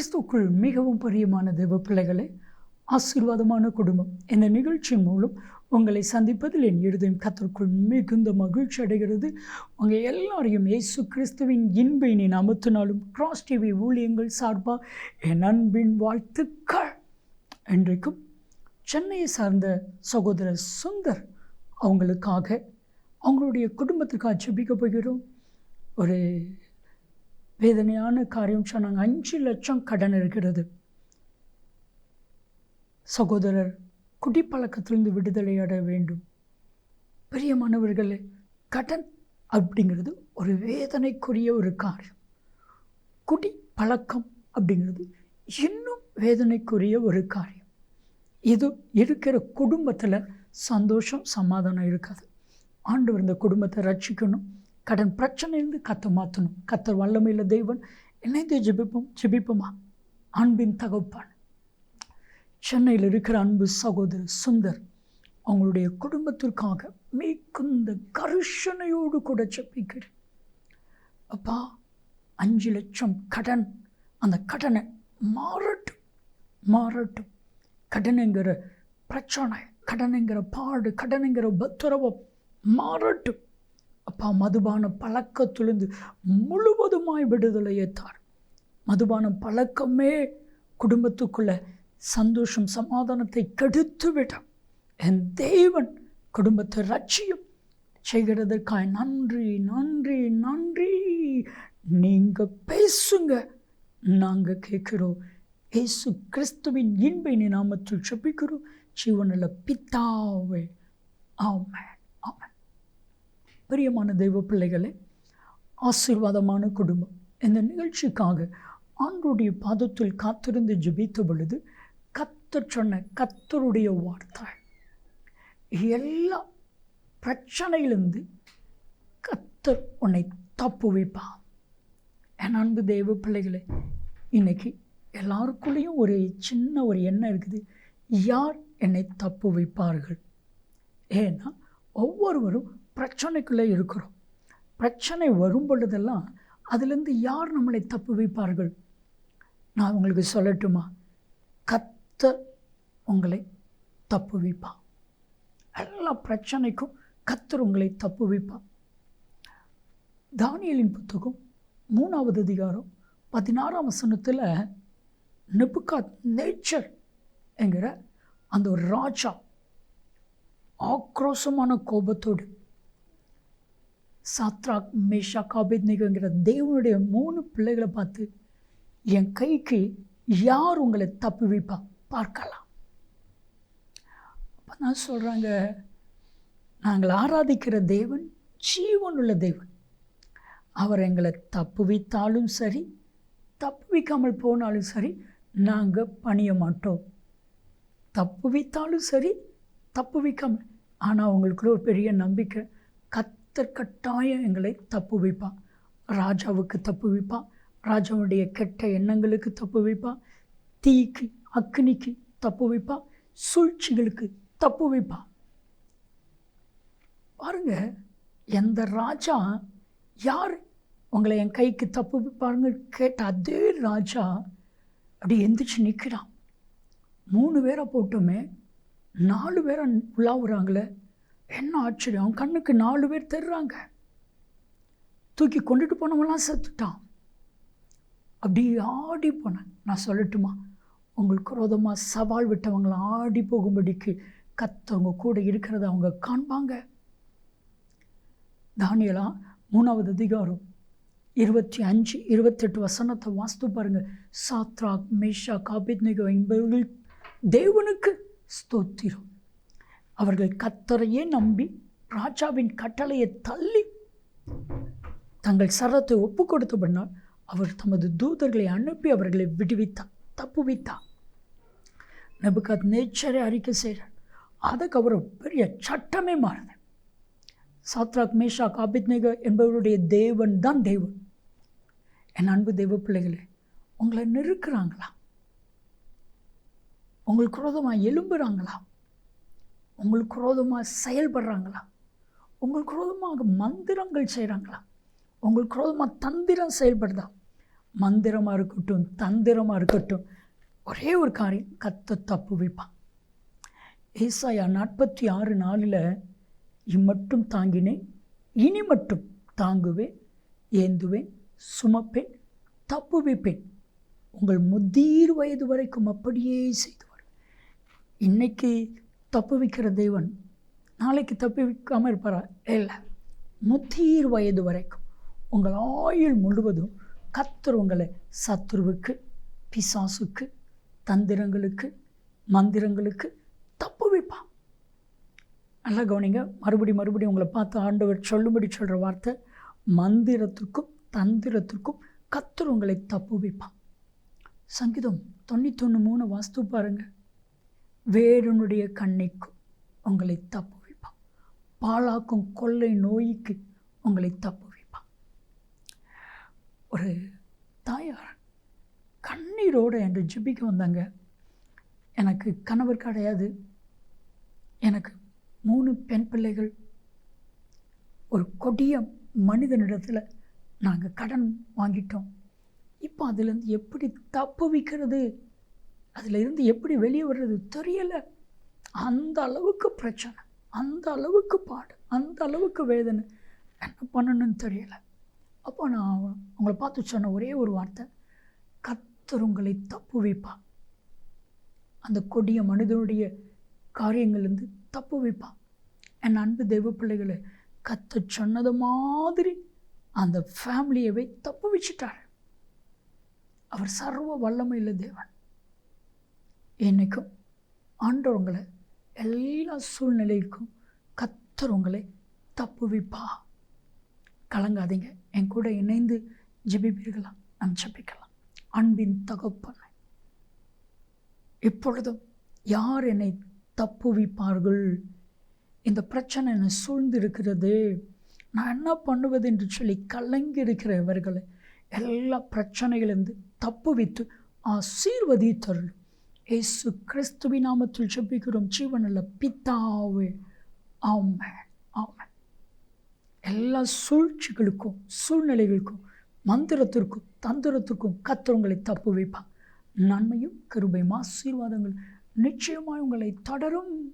கிறிஸ்துக்குள் மிகவும் பிரியமான தேவ பிள்ளைகளே ஆசீர்வாதமான குடும்பம் இந்த நிகழ்ச்சி மூலம் உங்களை சந்திப்பதில் என் இருதயம் கத்தருக்குள் மிகுந்த மகிழ்ச்சி அடைகிறது. உங்கள் எல்லாரையும் இயேசு கிறிஸ்துவின் இன்பினை அமர்த்தினாலும் கிராஸ் டிவி ஊழியங்கள் சார்பாக என் அன்பின் வாழ்த்துக்கள். இன்றைக்கும் சென்னையை சார்ந்த சகோதரர் சுந்தர் அவங்களுக்காக அவங்களுடைய குடும்பத்துக்காக ஜெபிக்க போகிறோம். ஒரு வேதனையான காரியம் சொன்னாங்க. அஞ்சு லட்சம் கடன் இருக்கிறது. சகோதரர் குடிப்பழக்கத்திலிருந்து விடுதலை அடைய வேண்டும். பிரியமானவர்களே கடன் அப்படிங்கிறது ஒரு வேதனைக்குரிய ஒரு காரியம். குடி பழக்கம் அப்படிங்கிறது இன்னும் வேதனைக்குரிய ஒரு காரியம். இது இருக்கிற குடும்பத்தில் சந்தோஷம் சமாதானம் இருக்காது. ஆண்டவர் இந்த குடும்பத்தை ரட்சிக்கணும். கடன் பிரச்சனையிலிருந்து கத்தை மாற்றணும் கத்தர் வல்லமையில் தெய்வன் இணைந்து ஜெபிப்போம்? ஜெபிப்போமா? அன்பின் தகப்பான். சென்னையில் இருக்கிற அன்பு சகோதரர் சுந்தர் அவங்களுடைய குடும்பத்திற்காக மிகுந்த கருஷனையோடு கூட ஜெபிக்கிறேன். அப்பா அஞ்சு லட்சம் கடன். அந்த கடனை மாறட்டும். மாறட்டும். கடனுங்கிற பிரச்சனை கடனுங்கிற பாடு கடனுங்கிற பத்திரவம் மாறட்டும். அப்பா மதுபான பழக்கத்திலிருந்து முழுவதுமாய் விடுதலையை மதுபான பழக்கமே குடும்பத்துக்குள்ள சந்தோஷம் சமாதானத்தை கெடுத்து விட்டான் என் தேவன் குடும்பத்தை ரட்சியும் செய்கிறதற்காக நன்றி நன்றி நன்றி. நீங்கள் பேசுங்க நாங்கள் கேட்குறோம். ஏசு கிறிஸ்துவின் இன்பை நாமத்தில் செப்பிக்கிறோம் ஜீவனில் பித்தாவே ஆமென். பிரியமான தெய்வ பிள்ளைகளே ஆசீர்வாதமான குடும்பம். இந்த நிகழ்ச்சிக்காக ஆண்டோடைய பாதத்தில் காத்திருந்து ஜெபித்த பொழுது கத்தர் சொன்ன கத்தருடைய வார்த்தை எல்லா பிரச்சனையிலிருந்து கத்தர் உன்னை தப்பு வைப்பான் என் அன்பு தெய்வ பிள்ளைகளே இன்னைக்கு எல்லாருக்குள்ளேயும் ஒரு சின்ன ஒரு எண்ணம் இருக்குது. யார் என்னை தப்பு வைப்பார்கள் ஏன்னா ஒவ்வொருவரும் பிரச்சனைக்குள்ளே இருக்கிறோம். பிரச்சனை வரும் பொழுதெல்லாம் அதுலேருந்து யார் நம்மளை தப்பு வைப்பார்கள்? நான் உங்களுக்கு சொல்லட்டுமா? கத்தர் உங்களை தப்பு வைப்பான் எல்லா பிரச்சனைக்கும் கத்தர் உங்களை தப்பு வைப்பான் தானியலின் புத்தகம் மூணாவது அதிகாரம் பதினாறாம் வசனத்தில் நெபுகாத் நேச்சர் என்கிற அந்த ஒரு ராஜா ஆக்ரோஷமான கோபத்தோடு சாத்ராக் மேஷா காபித்னிகோங்கிற தேவனுடைய மூணு பிள்ளைகளை பார்த்து என் கைக்கு யார் உங்களை தப்பு வைப்பா பார்க்கலாம். அப்போ தான் சொல்கிறாங்க நாங்கள் ஆராதிக்கிற தேவன் ஜீவனுள்ள தேவன். அவர் எங்களை தப்பு வைத்தாலும் சரி தப்பு வைக்காமல் போனாலும் சரி நாங்கள் பணிய மாட்டோம். தப்பு வைத்தாலும் சரி தப்பு வைக்காமல் ஆனால் அவங்களுக்குள்ள ஒரு பெரிய நம்பிக்கை. கத்தர் கட்டாயம் எங்களை தப்பு வைப்பான் ராஜாவுக்கு தப்பு வைப்பான் ராஜாவுடைய கெட்ட எண்ணங்களுக்கு தப்பு வைப்பான் தீக்கு அக்னிக்கு தப்பு வைப்பான் சூழ்ச்சிகளுக்கு தப்பு வைப்பான் பாருங்க எந்த ராஜா யார் உங்களை என் கைக்கு தப்பு வைப்பாருங்க கேட்ட அதே ராஜா அப்படி எந்திரிச்சு நிற்கிறான். மூணு பேரை போட்டோமே நாலு பேரை உலாவுறாங்களே என்ன ஆச்சரியம்? அவன் கண்ணுக்கு நாலு பேர் தர்றாங்க. தூக்கி கொண்டுட்டு போனவங்களாம் செத்துட்டான். அப்படி ஆடி போனேன். நான் சொல்லட்டுமா? உங்களுக்கு ரோதமாக சவால் விட்டவங்களை ஆடி போகும்படிக்கு கத்தவங்க கூட இருக்கிறத அவங்க காண்பாங்க. தானியலா மூணாவது அதிகாரம் இருபத்தி அஞ்சு இருபத்தெட்டு வசனத்தை வாஸ்து பாருங்கள் சாத்ரா மேஷா காபித் நிகோ என்பவர்கள் தேவனுக்கு ஸ்தோத்திரம். அவர்கள் கத்தரையே நம்பி ராஜாவின் கட்டளையை தள்ளி தங்கள் சரத்தை ஒப்பு கொடுத்தபடினால் அவர் தமது தூதர்களை அனுப்பி அவர்களை விடுவித்தார் தப்புவித்தார் நபுகாத் நேச்சரை அறிக்கை செய்கிறார் அதுக்கு அவர் பெரிய சட்டமே மாறுது சாத்ராக் மேஷா காபித்னேக என்பவருடைய தேவன் தான் தேவன். என் அன்பு தெய்வ பிள்ளைகளே உங்களை நெருக்கிறாங்களா? உங்களுக்கு குரோதமாக எலும்புறாங்களா உங்களுக்கு குரோதமாக செயல்படுறாங்களா உங்களுக்கு குரோதமாக மந்திரங்கள் செய்கிறாங்களா உங்களுக்கு குரோதமாக தந்திரம் செயல்படுதா? மந்திரமாக இருக்கட்டும் தந்திரமாக இருக்கட்டும். ஒரே ஒரு காரியம் கத்த தப்பு வைப்பான் ஏசாயா நாற்பத்தி ஆறு நாளில் இம்மட்டும் தாங்கினேன் இனி மட்டும் தாங்குவேன் ஏந்துவேன் சுமப்பேன் தப்பு வைப்பேன். உங்கள் முதிர் வயது வரைக்கும் அப்படியே செய்துவார். இன்னைக்கு தப்புவிக்கிற தேவன் நாளைக்கு தப்புவிக்காமல் இருப்பாரா? இல்லை. முத்தீர் வயது வரைக்கும் உங்கள் ஆயுள் முழுவதும் கத்தர் உங்களை சத்துருவுக்கு பிசாசுக்கு தந்திரங்களுக்கு மந்திரங்களுக்கு தப்பு வைப்பான். நல்லா கவனிங்க. மறுபடி மறுபடியும் உங்களை பார்த்து ஆண்டவர் சொல்லும்படி சொல்கிற வார்த்தை மந்திரத்திற்கும் தந்திரத்திற்கும் கத்தர் உங்களை தப்பு வைப்பான். சங்கீதம் தொண்ணூத்தொன்று மூணு வாஸ்து பாருங்கள் வேறனுடைய கண்ணைக்கும் உங்களை தப்பு வைப்பான். பாழாக்கும் கொள்ளை நோய்க்கு உங்களை தப்பு வைப்பான். ஒரு தாயார் கண்ணீரோடு என்று ஜிபிக்க வந்தாங்க. எனக்கு கணவர் கிடையாது. எனக்கு மூணு பெண் பிள்ளைகள். ஒரு கொடிய மனிதனிடத்தில் நாங்கள் கடன் வாங்கிட்டோம். இப்போ அதுலேருந்து எப்படி தப்பு வைக்கிறது? அதில் இருந்து எப்படி வெளியே வர்றது தெரியலை. அந்த அளவுக்கு பிரச்சனை அந்த அளவுக்கு பாடு அந்த அளவுக்கு வேதனை. என்ன பண்ணணும்னு தெரியலை. அப்போ நான் அவங்கள பார்த்து சொன்ன ஒரே ஒரு வார்த்தை கத்தர் உங்களை தப்பு வைப்பான் அந்த கொடிய மனிதனுடைய காரியங்கள்லேருந்து தப்பு வைப்பான் என் அன்பு தெய்வ பிள்ளைகளை கத்த சொன்னது மாதிரி அந்த ஃபேமிலியவை தப்பு வச்சுட்டார். அவர் சர்வ வல்லமையில் தேவன். என்னைக்கும் ஆண்டவங்களை எல்லா சூழ்நிலைக்கும் கத்தர் உங்களை தப்பு கலங்காதீங்க. என் கூட இணைந்து ஜெபிப்பீர்களா? நாம் ஜெபிக்கலாம். அன்பின் தகப்பனை இப்பொழுதும் யார் என்னை தப்புவிப்பார்கள்? இந்த பிரச்சனை என்னை சூழ்ந்திருக்கிறது. நான் என்ன பண்ணுவது என்று சொல்லி கலங்கி இருக்கிற எல்லா பிரச்சனைகளிலிருந்து தப்புவித்து ஆசீர்வதித்தருள் இயேசு கிறிஸ்துவின் நாமத்தில் செப்பிக்கிறோம் ஜீவனில் பித்தாவே ஆமென் ஆமென். எல்லா சூழ்ச்சிகளுக்கும் சூழ்நிலைகளுக்கும் மந்திரத்திற்கும் தந்திரத்திற்கும் கத்தவங்களை தப்பு வைப்பான் நன்மையும் கருபையும் ஆசீர்வாதங்கள் நிச்சயமாய் உங்களை தொடரும்.